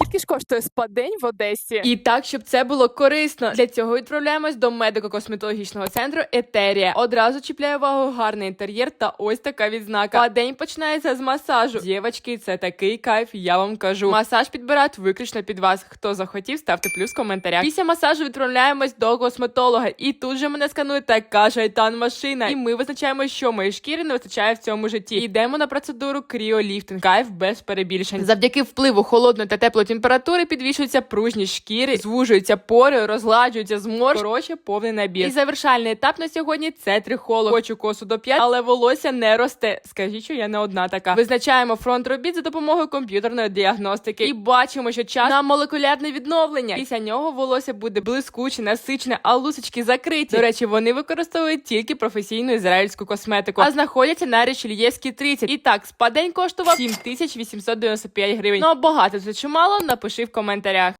Keep ж коштує спа-день в Одесі? І так, щоб це було корисно. Для цього відправляємось до медико-косметологічного центру Етерія. Одразу чіпляє увагу гарний інтер'єр та ось така відзнака. А день починається з масажу. Дівочки, це такий кайф, я вам кажу. Масаж підбирають виключно під вас. Хто захотів, ставте плюс в коментарях. Після масажу відправляємось до косметолога. І тут же мене сканує така шайтан машина. І ми визначаємо, що моїй шкірі не вистачає в цьому житті. Йдемо на процедуру кріоліфтинг. Кайф без перебільшень. Завдяки впливу холодної та теплої температури підвищуються пружність шкіри, звужуються пори, розгладжуються змор. Коротше, повний набір. І завершальний етап на сьогодні це трихолог. Хочу косу до 5, але волосся не росте. Скажіть, що я не одна така. Визначаємо фронт робіт за допомогою комп'ютерної діагностики. І бачимо, що час на молекулярне відновлення. Після нього волосся буде блискуче, насичене, а лусочки закриті. До речі, вони використовують тільки професійну ізраїльську косметику, а знаходяться на Річельєвській 30. І так, спадень коштував 7895 гривень. Ну а багато це чи мало? Напиши в коментарях.